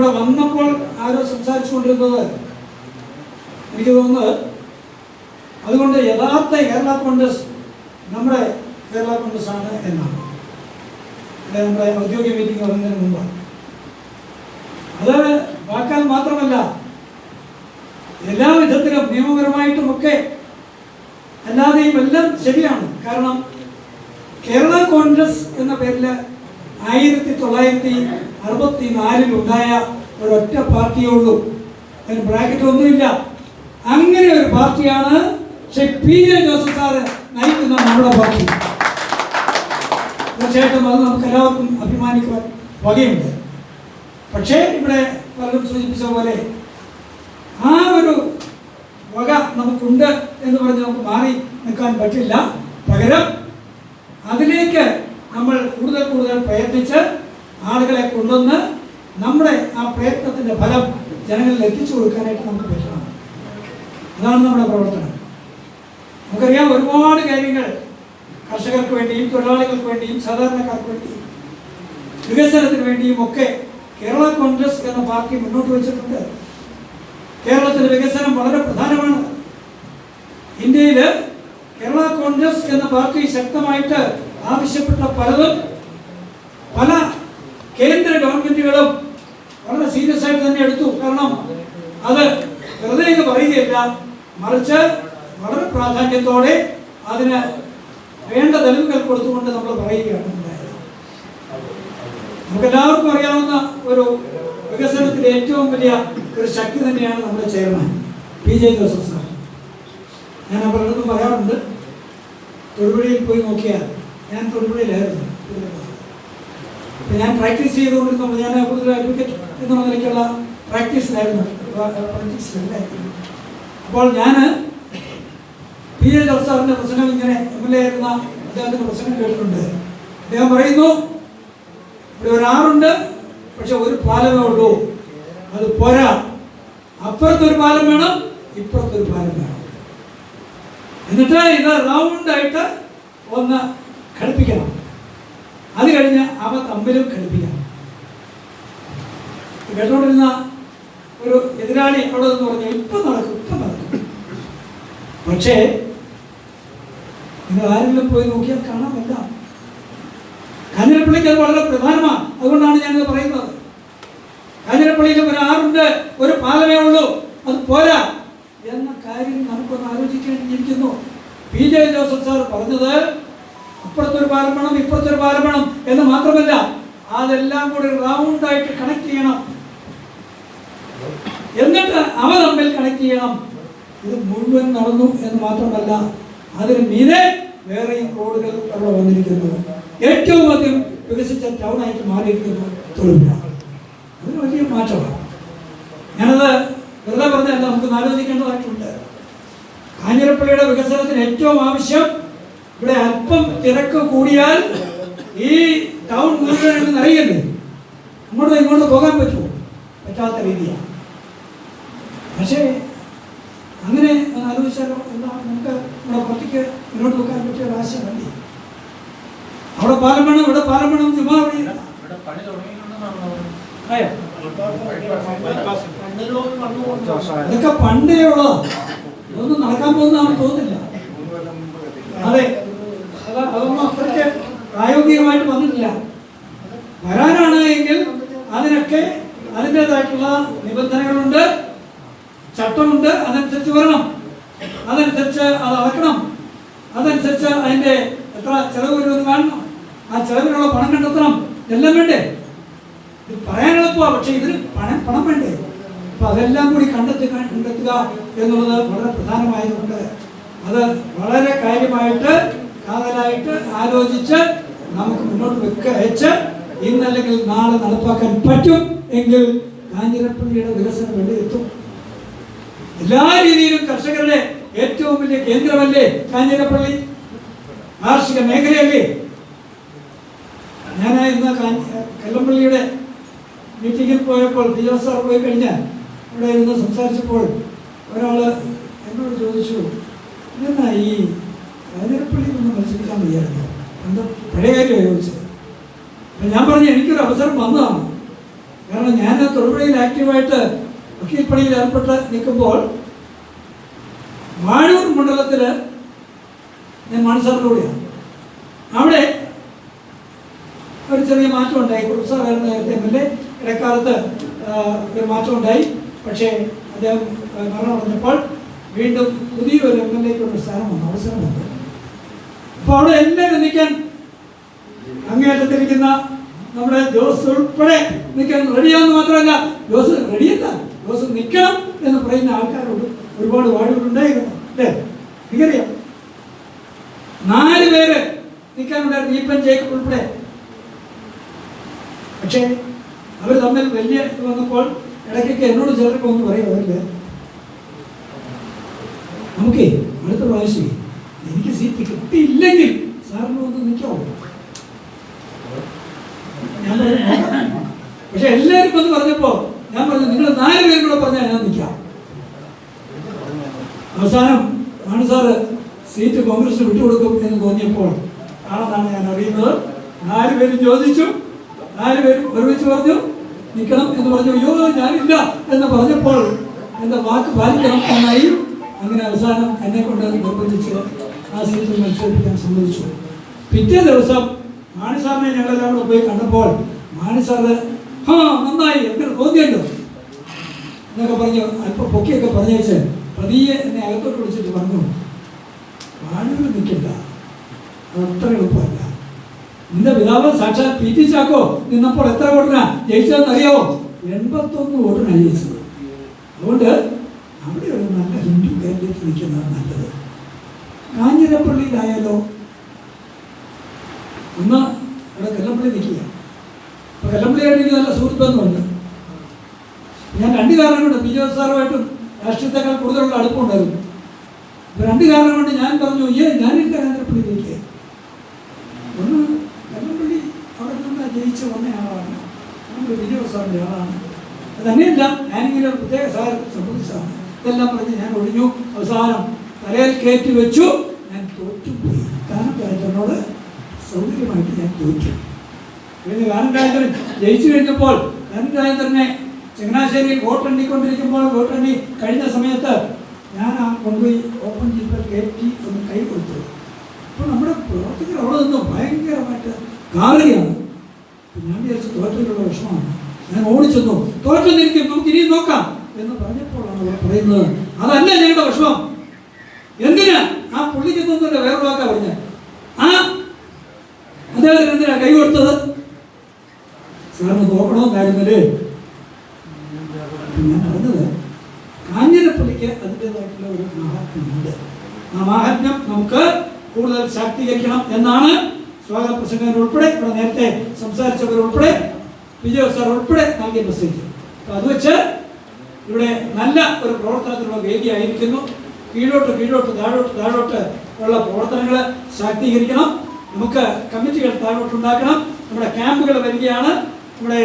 ഇവിടെ വന്നപ്പോൾ ആരോ സംസാരിച്ചുകൊണ്ടിരുന്നത് എനിക്ക് തോന്നുന്നത് അതുകൊണ്ട് യഥാർത്ഥ കേരള കോൺഗ്രസ് നമ്മുടെ കേരള കോൺഗ്രസ് ആണ് എന്നാണ്. അല്ലെ നമ്മുടെ ഔദ്യോഗിക മീറ്റിംഗ് പറഞ്ഞതിന് മുമ്പ്. അത് വാക്കാൽ മാത്രമല്ല എല്ലാ വിധത്തിലും നിയമപരമായിട്ടുമൊക്കെ അല്ലാതെയും എല്ലാം ശരിയാണ്. കാരണം കേരള കോൺഗ്രസ് എന്ന പേരിൽ ആയിരത്തി തൊള്ളായിരത്തി അറുപത്തി നാലിൽ ഉണ്ടായ ഒരൊറ്റ പാർട്ടിയേ ഉള്ളൂ. അതിന് ബ്രാക്കറ്റ് ഒന്നുമില്ല. അങ്ങനെ ഒരു പാർട്ടിയാണ് Shri P J Joseph sir നയിക്കുന്ന നമ്മുടെ പാർട്ടി. തീർച്ചയായിട്ടും അത് നമുക്ക് എല്ലാവർക്കും അഭിമാനിക്കുവാൻ വകയുണ്ട്. പക്ഷേ ഇവിടെ പലരും സൂചിപ്പിച്ച പോലെ ആ ഒരു വക നമുക്കുണ്ട് എന്ന് പറഞ്ഞ് നമുക്ക് മാറി നിൽക്കാൻ പറ്റില്ല. പകരം അതിലേക്ക് നമ്മൾ കൂടുതൽ പ്രയത്നിച്ച് ആളുകളെ കൊണ്ടുവന്ന് നമ്മുടെ ആ പ്രയത്നത്തിന്റെ ഫലം ജനങ്ങളിൽ എത്തിച്ചു കൊടുക്കാനായിട്ട് നമുക്ക് പറ്റണം. അതാണ് നമ്മുടെ പ്രവർത്തനം. നമുക്കറിയാം ഒരുപാട് കാര്യങ്ങൾ കർഷകർക്ക് വേണ്ടിയും തൊഴിലാളികൾക്ക് വേണ്ടിയും സാധാരണക്കാർക്ക് വേണ്ടിയും വികസനത്തിന് വേണ്ടിയും ഒക്കെ കേരള കോൺഗ്രസ് എന്ന പാർട്ടി മുന്നോട്ട് വെച്ചിട്ടുണ്ട്. കേരളത്തിന്റെ വികസനം വളരെ പ്രധാനമാണ്. ഇന്ത്യയിൽ കേരള കോൺഗ്രസ് എന്ന പാർട്ടി ശക്തമായിട്ട് ആവശ്യപ്പെട്ട പലതും പല കേന്ദ്ര ഗവൺമെന്റുകളും വളരെ സീരിയസ് ആയിട്ട് തന്നെ എടുത്തു. കാരണം അത് വെറുതെ എന്ന് പറയുകയില്ല. മറിച്ച് വളരെ പ്രാധാന്യത്തോടെ അതിന് വേണ്ട തെളിവുകൾ കൊടുത്തുകൊണ്ട് നമ്മൾ പറയുകയാണ് ഉണ്ടായത്. നമുക്ക് എല്ലാവർക്കും അറിയാവുന്ന ഒരു വികസനത്തിൽ ഏറ്റവും വലിയ ഒരു ശക്തി തന്നെയാണ് നമ്മുടെ chairman P J Joseph sir. ഞാൻ പലർക്കും പറയാറുണ്ട്. തൊടുപുഴയിൽ പോയി നോക്കിയാൽ ഞാൻ തൊടുപുഴയിലായിരുന്നു. ഞാൻ പ്രാക്ടീസ് ചെയ്തുകൊണ്ടിരുന്നപ്പോൾ ഞാൻ കൂടുതൽ അഡ്വക്കേറ്റ് എന്നുള്ള നിലയ്ക്കുള്ള പ്രാക്ടീസിലായിരുന്നു പ്രാക്ടീസിലല്ലായിരുന്നു അപ്പോൾ ഞാൻ പി എ ജോസാറിന്റെ പ്രശ്നം ഇങ്ങനെ എം എൽ എ ആയിരുന്ന അദ്ദേഹത്തിന്റെ പ്രസംഗം കേട്ടിട്ടുണ്ട്. അദ്ദേഹം പറയുന്നു ഇവിടെ ഒരാറുണ്ട് പക്ഷെ ഒരു പാലമേ ഉള്ളൂ. അത് പോരാ. അപ്പുറത്തൊരു പാലം വേണം ഇപ്പുറത്തൊരു പാലം വേണം. എന്നിട്ട് ഇത് റൗണ്ടായിട്ട് ഒന്ന് ഘടിപ്പിക്കണം. അത് കഴിഞ്ഞ് അവ തമ്മിലും ഘടിപ്പിക്കണം കേട്ടോണ്ടിരുന്ന ഒരു എതിരാളി അവിടെ നിന്ന് പറഞ്ഞു ഇപ്പം നടക്കും ഇപ്പം നടക്കും. പക്ഷേ നിങ്ങൾ ആരെങ്കിലും പോയി നോക്കിയാൽ പറ്റാം കാഞ്ഞിരപ്പള്ളിക്ക് അത് വളരെ പ്രധാനമാണ്. അതുകൊണ്ടാണ് ഞാനിത് പറയുന്നത്. കാഞ്ഞിരപ്പള്ളിയിൽ ഒരു ആറുണ്ട് ഒരു പാലമേ ഉള്ളൂ അത് പോരാ എന്ന കാര്യം നമുക്കൊന്ന് ആലോചിക്കേണ്ടിയിരിക്കുന്നു പി. ജെ. ജോസഫ് സാർ പറഞ്ഞത് അപ്പുറത്തൊരു പാലം വേണം ഇപ്പുറത്തൊരു പാലം വേണം എന്ന് മാത്രമല്ല അതെല്ലാം കൂടി റൗണ്ട് ആയിട്ട് കണക്ട് ചെയ്യണം. എന്നിട്ട് അവ തമ്മിൽ കണക്ട് ചെയ്യണം. ഇത് മുഴുവൻ നടന്നു എന്ന് മാത്രമല്ല അതിന് മീതെ വേറെയും റോഡുകൾ അവിടെ വന്നിരിക്കുന്നു. ഏറ്റവും അധികം വികസിച്ച ടൗൺ ആയിട്ട് മാറിയിരിക്കുന്നു തൊഴിലാണ് അതൊരു വലിയ മാറ്റമാണ്. ഞാനത് വെറുതെ പറഞ്ഞല്ല നമുക്ക് ആലോചിക്കേണ്ടതായിട്ടുണ്ട്. കാഞ്ഞിരപ്പള്ളിയുടെ വികസനത്തിന് ഏറ്റവും ആവശ്യം ഇവിടെ അല്പം തിരക്ക് കൂടിയാൽ ഈ ടൗൺ മുഴുവൻ അറിയണ്ടേ അങ്ങോട്ട് ഇങ്ങോട്ട് പോകാൻ പറ്റുമോ? പറ്റാത്ത രീതിയാണ്. പക്ഷേ അങ്ങനെ ആലോചിച്ചാലോ എന്താ നമുക്ക് നമ്മുടെ പുറത്തേക്ക് മുന്നോട്ട് പോകാൻ പറ്റിയ ഒരു ആശയം വേണ്ടി അവിടെ പാലം വേണം ഇവിടെ പാലം വേണം ചുമ്മാ ഇവിടെ. അതൊക്കെ പണ്ടേ ഉള്ളതാ ഇതൊന്നും നടക്കാൻ പോകുന്ന തോന്നുന്നില്ല. അത്. അതൊന്നും അത്രയ്ക്ക് പ്രായോഗികമായിട്ട് വന്നിട്ടില്ല. വരാനാണ് എങ്കിൽ അതിനൊക്കെ അതിന്റെതായിട്ടുള്ള നിബന്ധനകളുണ്ട് ചട്ടമുണ്ട് അതനുസരിച്ച് വരണം. അതനുസരിച്ച് അത് അളക്കണം. അതനുസരിച്ച് അതിന്റെ എത്ര ചെലവ് വരുമെന്ന് കാണണം. ആ ചെലവിനുള്ള പണം കണ്ടെത്തണം. എല്ലാം വേണ്ടേ? ഇത് പറയാൻ എളുപ്പമാണ് പക്ഷേ ഇതിന് പണം പണം വേണ്ടേ? അപ്പൊ അതെല്ലാം കൂടി കണ്ടെത്തുക കണ്ടെത്തുക എന്നുള്ളത് വളരെ പ്രധാനമായതുകൊണ്ട് അത് വളരെ കാര്യമായിട്ട് കാതലായിട്ട് ആലോചിച്ച് നമുക്ക് മുന്നോട്ട് വെക്ക അയച്ച് ഇന്നല്ലെങ്കിൽ നാളെ നടപ്പാക്കാൻ പറ്റും എങ്കിൽ കാഞ്ഞിരപ്പള്ളിയുടെ വികസനം വെളിയെത്തും എല്ലാ രീതിയിലും കർഷകരുടെ ഏറ്റവും വലിയ കേന്ദ്രമല്ലേ കാഞ്ഞിരപ്പള്ളി കാർഷിക മേഖലയല്ലേ? ഞാൻ ഇന്ന് കല്ലമ്പള്ളിയുടെ മീറ്റിങ്ങിൽ പോയപ്പോൾ പി എസ് സാർ പോയി കഴിഞ്ഞാൽ ഇവിടെ ഇരുന്ന് സംസാരിച്ചപ്പോൾ ഒരാൾ എന്നോട് ചോദിച്ചു എന്നാ ഈ കാഞ്ഞിരപ്പള്ളിയിൽ ഒന്ന് മത്സരിക്കാൻ വയ്യായിരുന്നു. എന്താ പഴയ കാര്യം ചോദിച്ചത് അപ്പം ഞാൻ പറഞ്ഞു എനിക്കൊരു അവസരം വന്നതാണ്. കാരണം ഞാൻ ആ തൊടുപുഴയിൽ ആക്റ്റീവായിട്ട് വക്കീൽ പണിയിൽ ഏർപ്പെട്ട് നിൽക്കുമ്പോൾ വാഴൂർ മണ്ഡലത്തിൽ ഞാൻ മാനസാറിലൂടെയാണ് അവിടെ ഒരു ചെറിയ മാറ്റം ഉണ്ടായി കുറുസാറായിരുന്ന നേരത്തെ എം എൽ എ ഇടക്കാലത്ത് ഒരു മാറ്റം ഉണ്ടായി പക്ഷേ അദ്ദേഹം മരണം നടന്നപ്പോൾ വീണ്ടും പുതിയൊരു എം എൽ എക്ക് ഒരു സ്ഥാനം വന്നു അവസരം വന്നു. അപ്പോൾ അവിടെ എല്ലാവരും നിൽക്കാൻ അങ്ങേറ്റത്തിരിക്കുന്ന നമ്മുടെ ജോസ് ഉൾപ്പെടെ നിൽക്കാൻ റെഡിയാന്ന് മാത്രമല്ല ജോസ് റെഡിയല്ല ജോസ് നിൽക്കണം എന്ന് പറയുന്ന ആൾക്കാരോട് ഒരുപാട് വാടുകളുണ്ടായിരുന്നു അല്ലേ? എനിക്കറിയാം നാല് പേര് നിൽക്കാനുണ്ടായിരുന്നു ഈപ്പൻ ജേക്കബ് ഉൾപ്പെടെ. പക്ഷേ അവർ തമ്മിൽ വലിയ വന്നപ്പോൾ ഇടയ്ക്കൊക്കെ എന്നോട് ചേർക്കുമെന്ന് ഒന്ന് പറയും അവരില്ല നമുക്കേ അടുത്ത പ്രാവശ്യം എനിക്ക് സീറ്റ് കിട്ടിയില്ലെങ്കിൽ സാറിന് ഒന്ന് നിൽക്കാവോ? പക്ഷെ എല്ലാവരും വന്ന് പറഞ്ഞപ്പോ ഞാൻ പറഞ്ഞു നിങ്ങൾ നാല് പേരും കൂടെ പറഞ്ഞാൽ ഞാൻ നിൽക്കാം. അവസാനം ആണ് സാറ് സീറ്റ് കോൺഗ്രസിന് വിട്ടുകൊടുക്കും എന്ന് തോന്നിയപ്പോൾ ആണെന്നാണ് ഞാൻ അറിയുന്നത്. നാല് പേരും ചോദിച്ചു. നാല് പേരും ഒരുമിച്ച് പറഞ്ഞു നിൽക്കണം എന്ന് പറഞ്ഞു അയ്യോ ഞാനില്ല എന്ന് പറഞ്ഞപ്പോൾ എന്റെ വാക്ക് പാലിക്കണം എന്നായി. അങ്ങനെ അവസാനം എന്നെ കൊണ്ട് നിർബന്ധിച്ച് ആ സീറ്റിൽ മത്സരിപ്പിക്കാൻ സമ്മതിച്ചു. പിറ്റേ ദിവസം മാണി സാറിനെ ഞങ്ങളെല്ലാം കൂടെ പോയി കണ്ടപ്പോൾ മാണി സാറ് ആ നന്നായി എന്തൊരു തോന്നിയല്ലോ. എന്നൊക്കെ പറഞ്ഞു അല്പം പൊക്കിയൊക്കെ പറഞ്ഞേച്ച് പ്രതിയെ എന്നെ അകത്തോട്ട് വിളിച്ചിട്ട് പറഞ്ഞു വാഴൂർ നിൽക്കണ്ട അത്ര എളുപ്പമല്ല. നിന്റെ പിതാവ് സാക്ഷാൽ പി. ടി. ചാക്കോ? നിന്നപ്പോൾ എത്ര വോട്ടിനാ? ജയിച്ചതെന്നറിയാവോ എൺപത്തൊന്ന് വോട്ടിനാ ജയിച്ചത്. അതുകൊണ്ട് അവിടെ ഒരു നല്ല ഹിന്ദു കാൻഡിഡേറ്റ് നിൽക്കുന്നതാണ് നല്ലത്. കാഞ്ഞിരപ്പള്ളിയിലായാലോ ഒന്ന് അവിടെ കല്ലമ്പള്ളി നിൽക്കുക. അപ്പൊ കല്ലമ്പള്ളിയായിട്ട് എനിക്ക് നല്ല സുഹൃത്ത് ബന്ധമുണ്ട് ഞാൻ രണ്ട് കാരണം കൊണ്ട് പി ജോസ് സാറുമായിട്ടും രാഷ്ട്രീയത്തെക്കാൾ കൂടുതലുള്ള അടുപ്പമുണ്ടായിരുന്നു. അപ്പൊ രണ്ട് കാരണം കൊണ്ട് ഞാൻ പറഞ്ഞു ഏ ഞാനില്ല നിൽക്കുക ഒന്ന് കല്ലമ്പള്ളി അവിടെ നിന്ന് ജയിച്ച വന്ന ആളാണ്. നമ്മുടെ വിജയ സാറിന്റെ ആളാണ്. അതന്നെയല്ല ഞാനിങ്ങനെ പ്രത്യേക സാഹചര്യം സംബന്ധിച്ചതാണ്. ഇതെല്ലാം പറഞ്ഞ് ഞാൻ ഒഴിഞ്ഞു. അവസാനം തലയിൽ കയറ്റി വെച്ചു. ഞാൻ തോറ്റുപോയി രാജനോട് സൗകര്യമായിട്ട് ഞാൻ തോറ്റു. കഴിഞ്ഞ ഗാനരാജൻ ജയിച്ചു കഴിഞ്ഞപ്പോൾ ഗാനരാജനെ ചങ്ങനാശ്ശേരി വോട്ടെണ്ണിക്കൊണ്ടിരിക്കുമ്പോൾ വോട്ടെണ്ണി കഴിഞ്ഞ സമയത്ത് ഞാൻ ആ കൊണ്ടുപോയി ഓപ്പൺ ചെയ്ത് കയറ്റി ഒന്ന് കൈ കൊടുത്തു. അപ്പോൾ നമ്മുടെ പ്രവർത്തകർ അവിടെ നിന്ന് ഭയങ്കരമായിട്ട് അപ്പോൾ ഞാൻ വിചാരിച്ചു തോറ്റത്തിലുള്ള വിഷമമാണ്. ഞാൻ ഓടിച്ചെന്നു. തോറ്റെന്നിരിക്കും. നമുക്ക് ഇനിയും നോക്കാം എന്ന് പറഞ്ഞപ്പോഴാണ് അവർ പറയുന്നത്. അതല്ല ഞങ്ങളുടെ വിഷമം. എന്തിനാ? ആ പുള്ളി തന്നില്ല വേറെ വാക്കാ പറഞ്ഞ ആ അദ്ദേഹത്തിന് എന്തിനാ കൈ കൊടുത്തത്? സാറിന് നോക്കണമെന്നായിരുന്നല്ലേ ഞാൻ പറഞ്ഞത് കാഞ്ഞിരപ്പള്ളിക്ക് അതിന്റെതായിട്ടുള്ള ഒരു മാഹാത്മ്യമുണ്ട്. ആ മാഹാത്മ്യം നമുക്ക് കൂടുതൽ ശാക്തീകരിക്കണം എന്നാണ് സ്വാഗത പ്രസംഗകർ ഉൾപ്പെടെ ഇവിടെ നേരത്തെ സംസാരിച്ചവർ ഉൾപ്പെടെ വിജയ സാർ ഉൾപ്പെടെ നൽകിയ മെസ്സേജ് അപ്പോൾ അത് വെച്ച് ഇവിടെ നല്ല ഒരു പ്രവർത്തനത്തിനുള്ള വേദിയായിരിക്കുന്നു. കീഴോട്ട് കീഴോട്ട് താഴോട്ട് താഴോട്ട് ഉള്ള പ്രവർത്തനങ്ങൾ ശാക്തീകരിക്കണം. നമുക്ക് കമ്മിറ്റികൾ താഴോട്ട് ഉണ്ടാക്കണം. നമ്മുടെ ക്യാമ്പുകൾ വരികയാണ്. നമ്മുടെ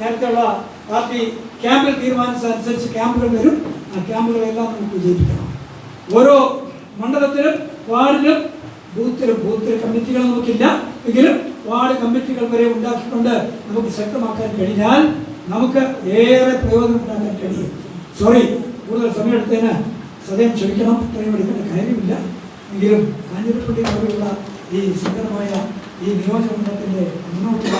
നേരത്തെയുള്ള പാർട്ടി ക്യാമ്പിൽ തീരുമാനിച്ചതനുസരിച്ച് ക്യാമ്പുകൾ വരും. ആ ക്യാമ്പുകളെല്ലാം നമുക്ക് വിജയിപ്പിക്കണം. ഓരോ മണ്ഡലത്തിലും വാർഡിലും ബൂത്തിലും ബൂത്തിൽ കമ്മിറ്റികൾ നമുക്കില്ല. എങ്കിലും വാർഡ് കമ്മിറ്റികൾ വരെ ഉണ്ടാക്കിക്കൊണ്ട് നമുക്ക് ശക്തമാക്കാൻ കഴിഞ്ഞാൽ നമുക്ക് ഏറെ പ്രയോജനം ഉണ്ടാക്കാൻ കഴിയും. സോറി കൂടുതൽ സമയമെടുത്തതിന് സദയം ക്ഷമിക്കണം ഇത്രയും എടുക്കേണ്ട കാര്യമില്ല. എങ്കിലും കാഞ്ഞിരപ്പള്ളി പോലെയുള്ള ഈ സുന്ദരമായ ഈ നിയോജകമണ്ഡലത്തിന്റെ മുന്നോട്ടുള്ള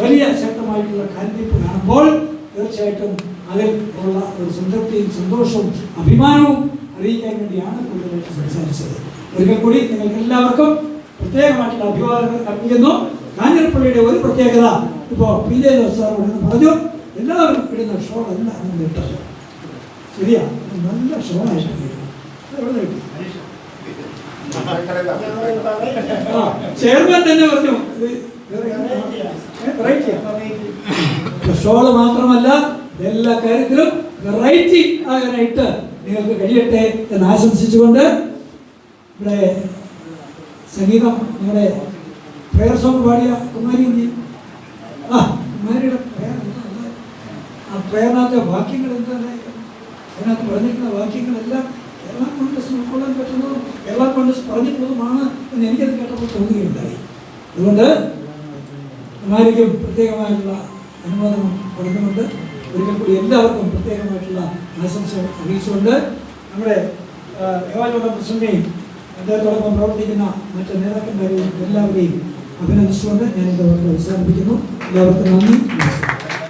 വലിയ ശക്തമായിട്ടുള്ള കാൽവയ്പ് കാണുമ്പോൾ തീർച്ചയായിട്ടും അതിൽ ഉള്ള ഒരു സംതൃപ്തിയും സന്തോഷവും അഭിമാനവും അറിയിക്കാൻ വേണ്ടിയാണ് കൂടുതലായിട്ട് സംസാരിച്ചത്. ഒരിക്കൽ കൂടി നിങ്ങൾക്ക് എല്ലാവർക്കും പ്രത്യേകമായിട്ടുള്ള അഭിവാദങ്ങൾ അർപ്പിക്കുന്നു. കാഞ്ഞിരപ്പള്ളിയുടെ ഒരു പ്രത്യേകത ഇപ്പോൾ പി ജെ ദോസ് ഇവിടുന്ന് പറഞ്ഞു. എല്ലാവരും ഇടുന്ന ഷോ അല്ല അന്ന് ശരിയാ. നല്ല. ഇത് എവിടെ കിട്ടി? ആ, ചെയർമാൻ തന്നെ പറഞ്ഞു. ഷോൾ മാത്രമല്ല എല്ലാ കാര്യത്തിലും വെറൈറ്റി ആകാനായിട്ട് നിങ്ങൾക്ക് കഴിയട്ടെ എന്ന് ആശംസിച്ചുകൊണ്ട് ഇവിടെ സംഗീതം നമ്മുടെ പ്രയർ സോങ് പാടിയ കുമാരി ആ കുമാരിയുടെ പ്രയർ ആ പ്രയറിനകത്തെ വാക്യങ്ങൾ എന്താണ്? അതിനകത്ത് പറഞ്ഞിരിക്കുന്ന വാക്യങ്ങളെല്ലാം കേരള കോൺഗ്രസ് ഉൾക്കൊള്ളാൻ പറ്റുന്നതും കേരള കോൺഗ്രസ് പറഞ്ഞിട്ടുള്ളതുമാണ് എന്ന് എനിക്കത് കേട്ടപ്പോൾ തോന്നുകയുണ്ടായി. അതുകൊണ്ട് കുമാരിക്കും പ്രത്യേകമായിട്ടുള്ള അനുവാദം കൊടുക്കുന്നുണ്ട്. ഒരിക്കൽ കൂടി എല്ലാവർക്കും പ്രത്യേകമായിട്ടുള്ള ആശംസ അറിയിച്ചുകൊണ്ട് നമ്മുടെ ദേവാലയ പ്രസിഡന്റിനെയും അദ്ദേഹത്തോടൊപ്പം പ്രവർത്തിക്കുന്ന മറ്റ് നേതാക്കന്മാരെയും എല്ലാവരെയും അഭിനന്ദിച്ചുകൊണ്ട് ഞാൻ എന്റെ വാക്കുകൾ അവസാനിപ്പിക്കുന്നു. എല്ലാവർക്കും നന്ദി.